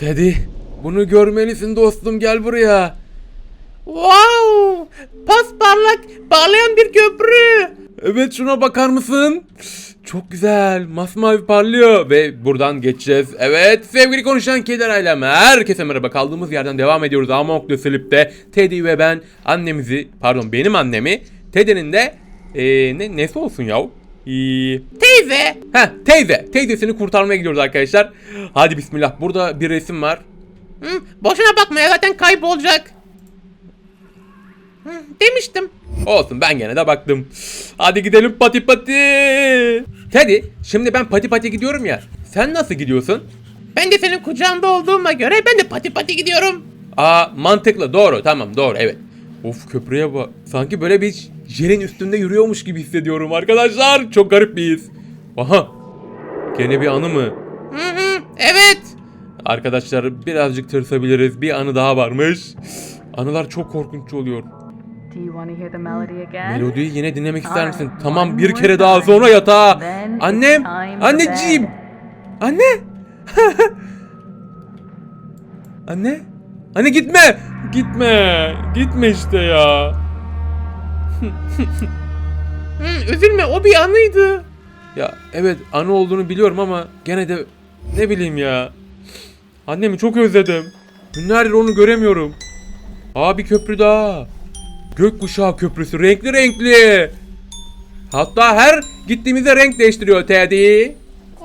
Teddy bunu görmelisin dostum gel buraya. Wow! Pasparlak parlayan bir köprü. Evet şuna bakar mısın? Çok güzel. Masmavi parlıyor ve buradan geçeceğiz. Evet sevgili konuşan keder ailem. Herkese merhaba. Kaldığımız yerden devam ediyoruz. Among the Sleep'te Teddy ve ben annemizi pardon benim annemi Teddy'nin de eee ne, nesi olsun yav? Ee, Teyze. Heh teyze. Teyzesini kurtarmaya gidiyoruz arkadaşlar. Hadi bismillah. Burada bir resim var. Hı, boşuna bakma ya zaten kaybolacak. Hı, demiştim. Olsun ben gene de baktım. Hadi gidelim pati pati. Teddy şimdi ben pati pati gidiyorum ya. Sen nasıl gidiyorsun? Ben de senin kucağında olduğuma göre ben de pati pati gidiyorum. Aa mantıklı doğru tamam doğru evet. Of köprüye bak. Sanki böyle bir jelin üstünde yürüyormuş gibi hissediyorum arkadaşlar. Çok garip bir his. Aha. Gene bir anı mı? Hı hı, evet. Arkadaşlar birazcık tırsabiliriz. Bir anı daha varmış. Anılar çok korkunç oluyor. Melodiyi yine dinlemek ister misin? Tamam bir kere daha sonra yatağa. Annem, anneciğim. Anne. Anne. Anne gitme. Gitme. Gitme işte ya. Hı, üzülme o bir anıydı. Ya evet anı olduğunu biliyorum ama gene de ne bileyim ya. Annemi çok özledim. Günlerdir onu göremiyorum. Aa bir köprü daha. Gökkuşağı köprüsü renkli renkli. Hatta her gittiğimizde renk değiştiriyor Teddy.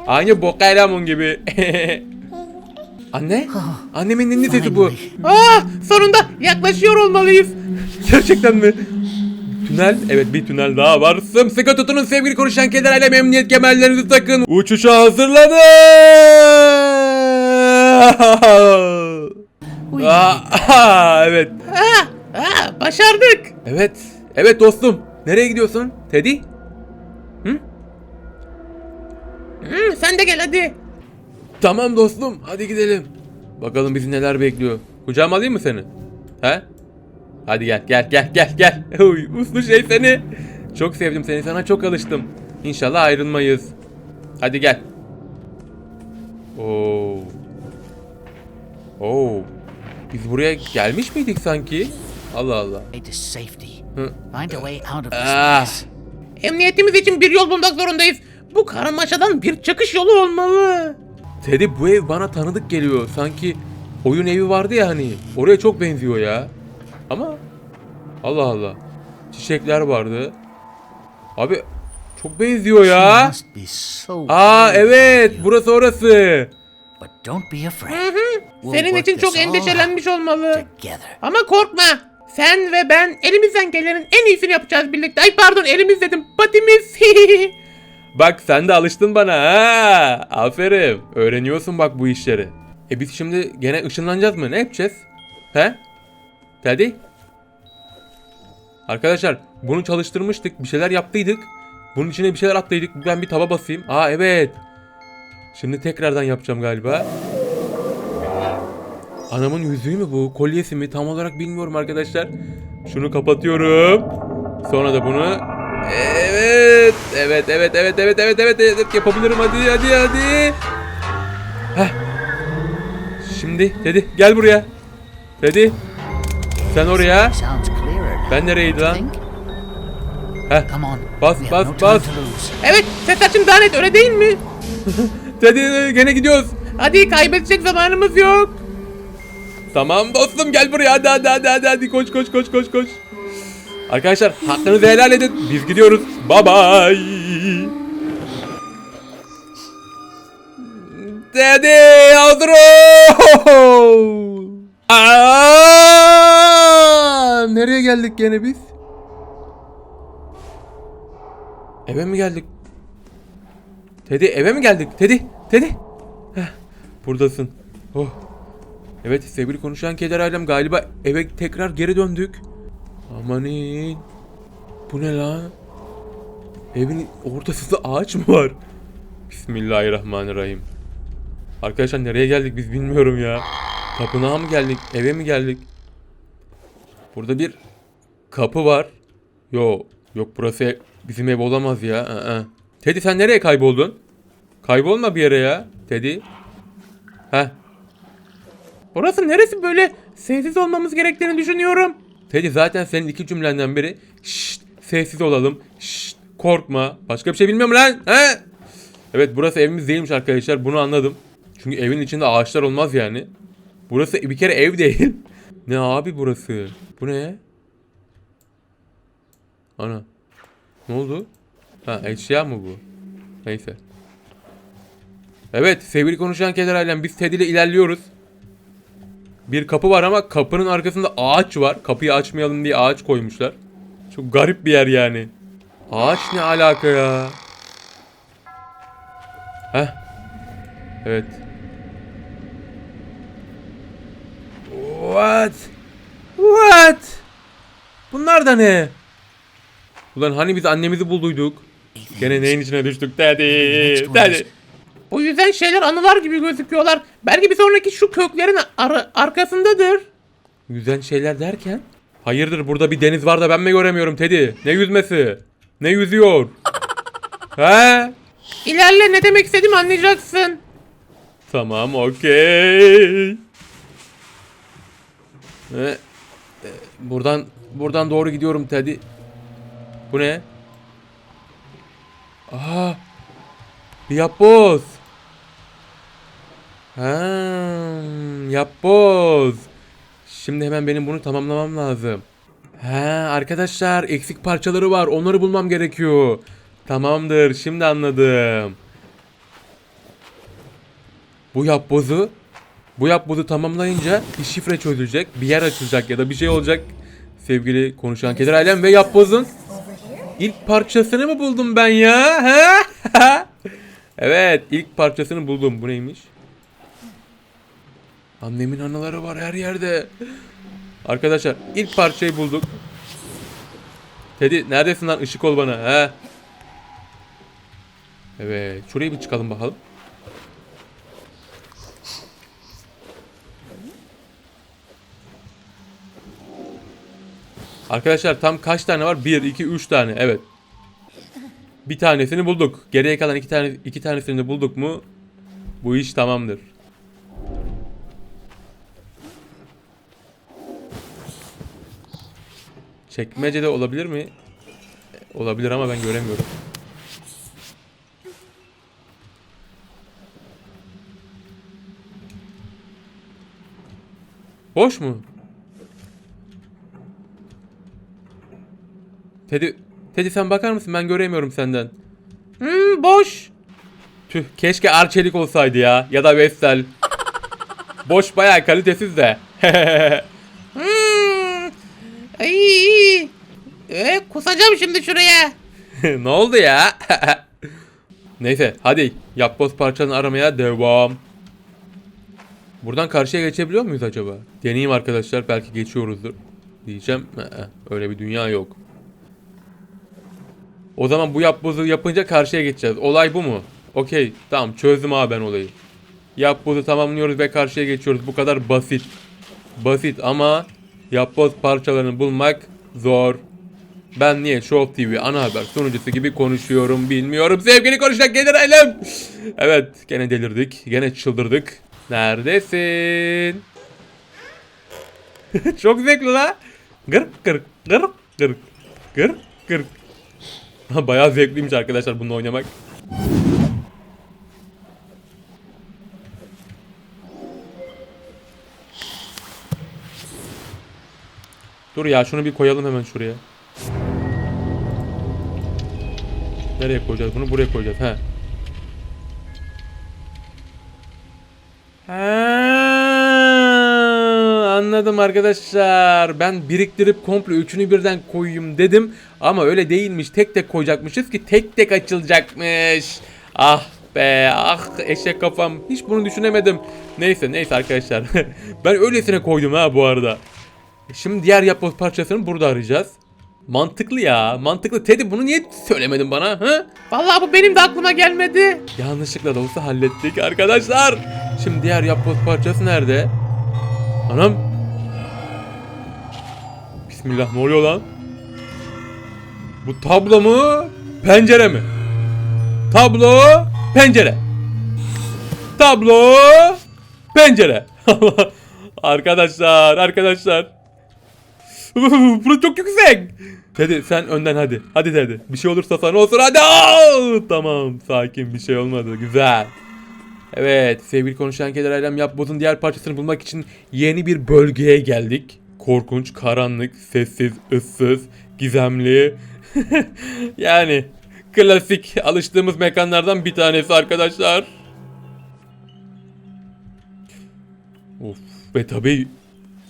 Aynı Bokaylamon gibi. Anne? Annemin ninni sesi bu. Ah sonunda yaklaşıyor olmalıyız. Gerçekten mi? Tünel, evet bir tünel daha var. Sımsıkı tutunun sevgili konuşan kederlerle memnuniyet kemerlerinizi takın. Uçuşa hazırlanın. Aa, evet. Ah, ah, başardık. Evet. Evet dostum. Nereye gidiyorsun? Teddy? Hı, sen de gel hadi. Tamam dostum. Hadi gidelim. Bakalım bizi neler bekliyor. Kucağıma alayım mı seni? He? Hadi gel gel gel gel gel. Uy, uslu şey seni. Çok sevdim seni. Sana çok alıştım. İnşallah ayrılmayız. Hadi gel. Oo. Oo. Biz buraya gelmiş miydik sanki? Allah Allah. Hı. Ah. Emniyetimiz için bir yol bulmak zorundayız. Bu karmaşadan bir çıkış yolu olmalı. Teddy bu ev bana tanıdık geliyor. Sanki oyun evi vardı ya hani. Oraya çok benziyor ya. Ama Allah Allah. Çiçekler vardı. Abi çok benziyor ya. Aa evet burası orası. Senin için çok endişelenmiş olmalı. Ama korkma. Sen ve ben elimizden gelenin en iyisini yapacağız birlikte. Ay pardon elimiz dedim. Patimiz. Bak sen de alıştın bana ha. Aferin. Öğreniyorsun bak bu işleri. E biz şimdi gene ışınlanacağız mı? Ne yapacağız? He? Teddy? Arkadaşlar bunu çalıştırmıştık. Bir şeyler yaptıydık. Bunun içine bir şeyler attıydık. Ben bir taba basayım. Aa evet. Şimdi tekrardan yapacağım galiba. Anamın yüzüğü mü bu? Kolyesi mi? Tam olarak bilmiyorum arkadaşlar. Şunu kapatıyorum. Sonra da bunu Evet, evet, evet, evet, evet, evet, evet, evet, yapabilirim. Hadi, hadi, hadi. Heh. Şimdi, dedi, gel buraya. Dedi, sen oraya. Ben nereydi lan? Heh. Bas, bas, bas. evet ses açın daha net öyle değil mi? Dedi, gene gidiyoruz. Hadi kaybedecek zamanımız yok. Tamam dostum gel buraya hadi hadi hadi hadi, hadi. koş koş koş koş koş. Arkadaşlar hakkınızı helal edin. Biz gidiyoruz. Bye bye. Dedi hazır ol. Aa, nereye geldik gene biz? Eve mi geldik? Teddy eve mi geldik? Teddy, Teddy. Heh, buradasın. Oh. Evet sevgili konuşan keder ailem galiba eve tekrar geri döndük. Amanin. Bu ne lan? Evin ortasında ağaç mı var? Bismillahirrahmanirrahim. Arkadaşlar nereye geldik biz bilmiyorum ya. Tapınağa mı geldik? Eve mi geldik? Burada bir kapı var. Yo, yok burası bizim ev olamaz ya. Aa. Teddy sen nereye kayboldun? Kaybolma bir yere ya. Teddy. Heh Burası neresi böyle? Sessiz olmamız gerektiğini düşünüyorum. Teddy zaten senin iki cümlenden biri şşt sessiz olalım şşt korkma başka bir şey bilmiyorum lan he? Evet burası evimiz değilmiş arkadaşlar bunu anladım. Çünkü evin içinde ağaçlar olmaz yani. Burası bir kere ev değil. Ne abi burası? Bu ne? Ana. Ne oldu? Ha eşya mı bu? Neyse. Evet sevgili konuşan keder ailem biz Teddy ile ilerliyoruz. Bir kapı var ama kapının arkasında ağaç var. Kapıyı açmayalım diye ağaç koymuşlar. Çok garip bir yer yani. Ağaç ne alaka ya? Heh. Evet. What? What? Bunlar da ne? Ulan hani biz annemizi bulduyduk? Gene neyin içine düştük dedi. Dedi. Bu yüzden şeyler anılar gibi gözüküyorlar. Belki bir sonraki şu köklerin ar- arkasındadır. Yüzen şeyler derken? Hayırdır burada bir deniz var da ben mi göremiyorum Teddy? Ne yüzmesi? Ne yüzüyor? He? İlerle ne demek istediğimi anlayacaksın. Tamam okey. E, e, buradan buradan doğru gidiyorum Teddy. Bu ne? Aa! Bir yapboz. Ha, yapboz. Şimdi hemen benim bunu tamamlamam lazım. Ha, arkadaşlar eksik parçaları var. Onları bulmam gerekiyor. Tamamdır. Şimdi anladım. Bu yapbozu bu yapbozu tamamlayınca bir şifre çözülecek, bir yer açılacak ya da bir şey olacak. Sevgili konuşan keder ailem ve yapbozun ilk parçasını mı buldum ben ya? Evet, ilk parçasını buldum. Bu neymiş? Annemin anıları var her yerde. Arkadaşlar ilk parçayı bulduk. Teddy neredesin lan? Işık ol bana. He. Evet. Şuraya bir çıkalım bakalım. Arkadaşlar tam kaç tane var? 1, 2, 3 tane. Evet. Bir tanesini bulduk. Geriye kalan iki tane iki tanesini de bulduk mu? Bu iş tamamdır. Çekmecede olabilir mi? Olabilir ama ben göremiyorum. Boş mu? Teddy, Teddy sen bakar mısın? Ben göremiyorum senden. Hmm, boş. Tüh keşke Arçelik olsaydı ya. Ya da Vestel. Boş bayağı kalitesiz de. Hmm. Ay. Ee, kusacağım şimdi şuraya. ne oldu ya? Neyse hadi yapboz parçanı aramaya devam. Buradan karşıya geçebiliyor muyuz acaba? Deneyeyim arkadaşlar belki geçiyoruzdur. Diyeceğim Ee, öyle bir dünya yok. O zaman bu yapbozu yapınca karşıya geçeceğiz. Olay bu mu? Okey tamam çözdüm abi ben olayı. Yapbozu tamamlıyoruz ve karşıya geçiyoruz. Bu kadar basit. Basit ama yapboz parçalarını bulmak zor. Ben niye Show TV ana haber sunucusu gibi konuşuyorum bilmiyorum. Sevgili konuşan gelir ailem. Evet gene delirdik. Gene çıldırdık. Neredesin? Çok zevkli la. Gırk gırk gırk gırk gırk gırk. Bayağı zevkliymiş arkadaşlar bununla oynamak. Dur ya şunu bir koyalım hemen şuraya. Nereye koyacağız bunu? Buraya koyacağız. He. Anladım arkadaşlar. Ben biriktirip komple üçünü birden koyayım dedim. Ama öyle değilmiş. Tek tek koyacakmışız ki tek tek açılacakmış. Ah be ah eşek kafam. Hiç bunu düşünemedim. Neyse neyse arkadaşlar. ben öylesine koydum ha bu arada. Şimdi diğer yapboz parçasını burada arayacağız. Mantıklı ya. Mantıklı. Teddy bunu niye söylemedin bana? Ha? Vallahi bu benim de aklıma gelmedi. Yanlışlıkla da olsa hallettik arkadaşlar. Şimdi diğer yapboz parçası nerede? Anam. Bismillah ne oluyor lan? Bu tablo mu? Pencere mi? Tablo, pencere. Tablo, pencere. Arkadaşlar, arkadaşlar. Burası çok yüksek. Teddy sen önden hadi. Hadi Teddy. Bir şey olursa sana olsun hadi. Aa! Tamam sakin bir şey olmadı. Güzel. Evet sevgili konuşan keder ailem yapbozun diğer parçasını bulmak için yeni bir bölgeye geldik. Korkunç, karanlık, sessiz, ıssız, gizemli. yani klasik alıştığımız mekanlardan bir tanesi arkadaşlar. Of ve tabii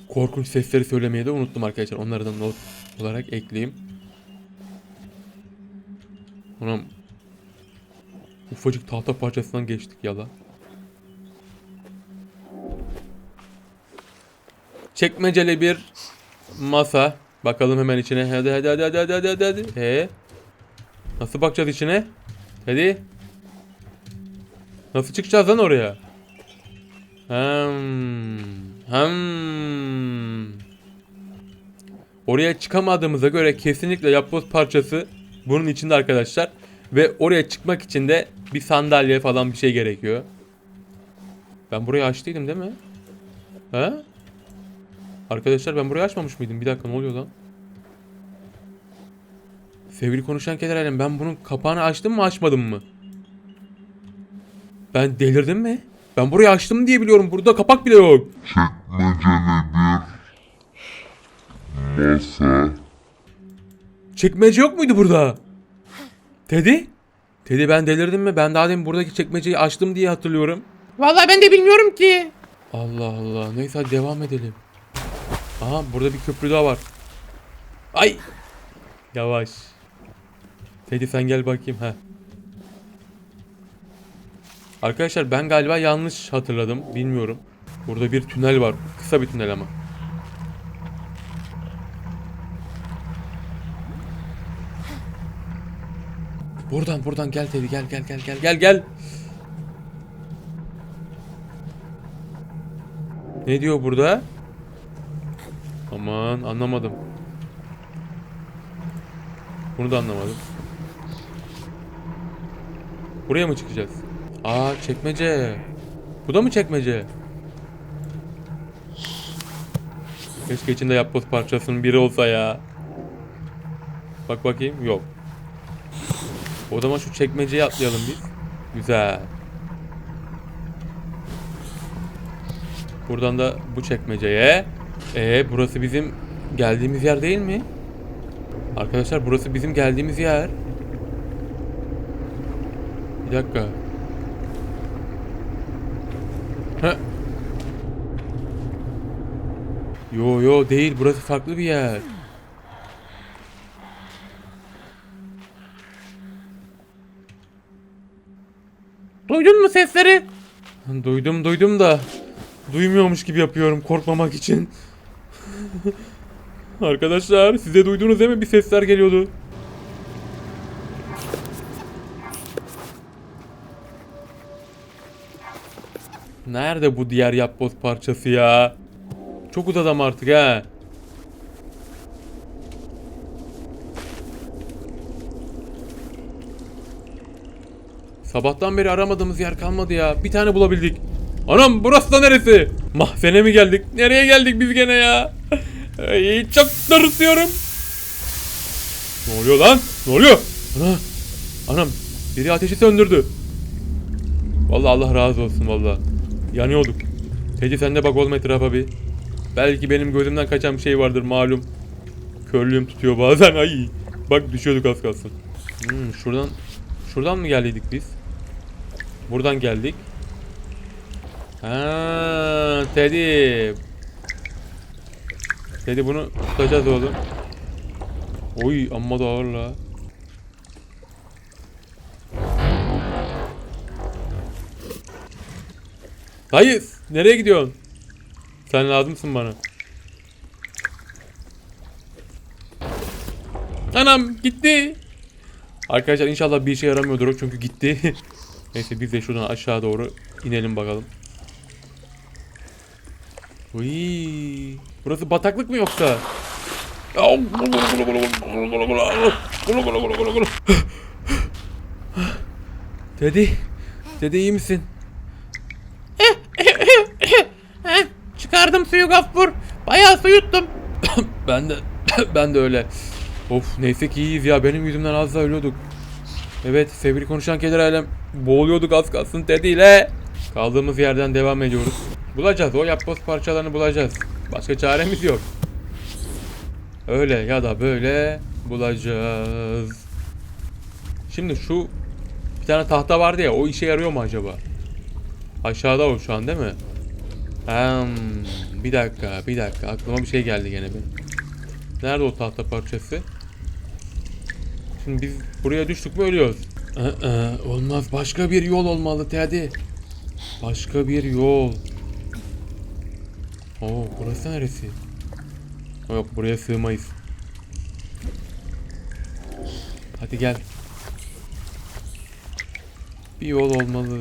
korkunç sesleri söylemeyi de unuttum arkadaşlar. Onları da not olarak ekleyeyim. Anam ufacık tahta parçasından geçtik yala. Çekmeceli bir masa. Bakalım hemen içine. Hadi hadi hadi hadi hadi hadi hadi. Ee, nasıl bakacağız içine? Hadi. Nasıl çıkacağız lan oraya? Hmm. Hmm. Oraya çıkamadığımıza göre kesinlikle yapboz parçası bunun içinde arkadaşlar. Ve oraya çıkmak için de bir sandalye falan bir şey gerekiyor. Ben burayı açtıydım değil mi? He? Arkadaşlar ben burayı açmamış mıydım? Bir dakika ne oluyor lan? Sevgili konuşan keder alem ben bunun kapağını açtım mı açmadım mı? Ben delirdim mi? Ben burayı açtım diye biliyorum. Burada kapak bile yok. masa, Çekmece yok muydu burada? Teddy? Teddy ben delirdim mi? Ben daha demin buradaki çekmeceyi açtım diye hatırlıyorum. Vallahi ben de bilmiyorum ki. Allah Allah. Neyse devam edelim. Aha burada bir köprü daha var. Ay. Yavaş. Teddy sen gel bakayım ha. Arkadaşlar ben galiba yanlış hatırladım. Bilmiyorum. Burada bir tünel var. Kısa bir tünel ama. Buradan buradan gel Teddy gel gel gel gel gel gel. Ne diyor burada? Aman anlamadım. Bunu da anlamadım. Buraya mı çıkacağız? Aa çekmece. Bu da mı çekmece? Keşke içinde yapboz parçasının biri olsa ya. Bak bakayım. Yok. O zaman şu çekmeceyi atlayalım biz. Güzel. Buradan da bu çekmeceye. Ee burası bizim geldiğimiz yer değil mi? Arkadaşlar burası bizim geldiğimiz yer. Bir dakika. Heh. Yo yo değil burası farklı bir yer. Duydun mu sesleri? Duydum duydum da duymuyormuş gibi yapıyorum korkmamak için. Arkadaşlar size duydunuz değil mi bir sesler geliyordu. Nerede bu diğer yapboz parçası ya? Çok uzadım artık ha. Sabahtan beri aramadığımız yer kalmadı ya. Bir tane bulabildik. Anam burası da neresi? Mahzene mi geldik? Nereye geldik biz gene ya? Ay, çok tırsıyorum. Ne oluyor lan? Ne oluyor? Ana. Anam biri ateşi söndürdü. Vallahi Allah razı olsun vallahi. Yanıyorduk. Peki sen de bak olma etrafa bir. Belki benim gözümden kaçan bir şey vardır malum. Körlüğüm tutuyor bazen ay. Bak düşüyorduk az kalsın. Hmm, şuradan şuradan mı geldiydik biz? Buradan geldik. Ha, Teddy. Teddy bunu tutacağız oğlum. Oy amma da ağır la. Dayı nereye gidiyorsun? Sen lazımsın bana. Anam gitti. Arkadaşlar inşallah bir işe yaramıyordur o çünkü gitti. Neyse biz de şuradan aşağı doğru inelim bakalım. Uy, burası bataklık mı yoksa? Dedi, dedi iyi misin? Çıkardım suyu Gaffur. Bayağı su yuttum. ben de ben de öyle. Of neyse ki iyiyiz ya benim yüzümden az daha ölüyorduk. Evet sevgili konuşan keder alem boğuluyorduk az kalsın Teddy ile. Kaldığımız yerden devam ediyoruz. Bulacağız o yapboz parçalarını bulacağız. Başka çaremiz yok. Öyle ya da böyle bulacağız. Şimdi şu bir tane tahta vardı ya o işe yarıyor mu acaba? Aşağıda o şu an değil mi? Hmm, bir dakika bir dakika aklıma bir şey geldi gene benim. Nerede o tahta parçası? Şimdi biz buraya düştük mü ölüyoruz. Ee, olmaz başka bir yol olmalı Teddy. Başka bir yol. Oo burası neresi? Yok buraya sığmayız. Hadi gel. Bir yol olmalı.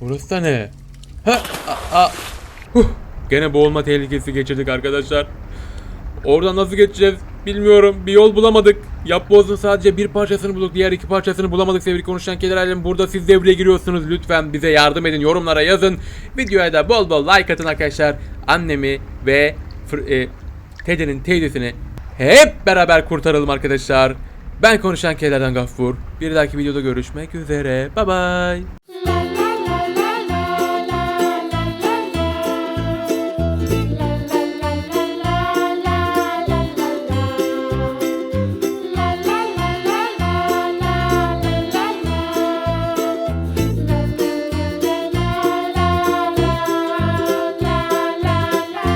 Burası da ne? Ha, a. Huh. Gene boğulma tehlikesi geçirdik arkadaşlar. Oradan nasıl geçeceğiz bilmiyorum. Bir yol bulamadık. Yapbozun sadece bir parçasını bulduk. Diğer iki parçasını bulamadık sevgili konuşan kediler alem. Burada siz devreye giriyorsunuz. Lütfen bize yardım edin. Yorumlara yazın. Videoya da bol bol like atın arkadaşlar. Annemi ve e, Teddy'nin teyzesini hep beraber kurtaralım arkadaşlar. Ben konuşan kedilerden Gaffur. Bir dahaki videoda görüşmek üzere. Bye bye.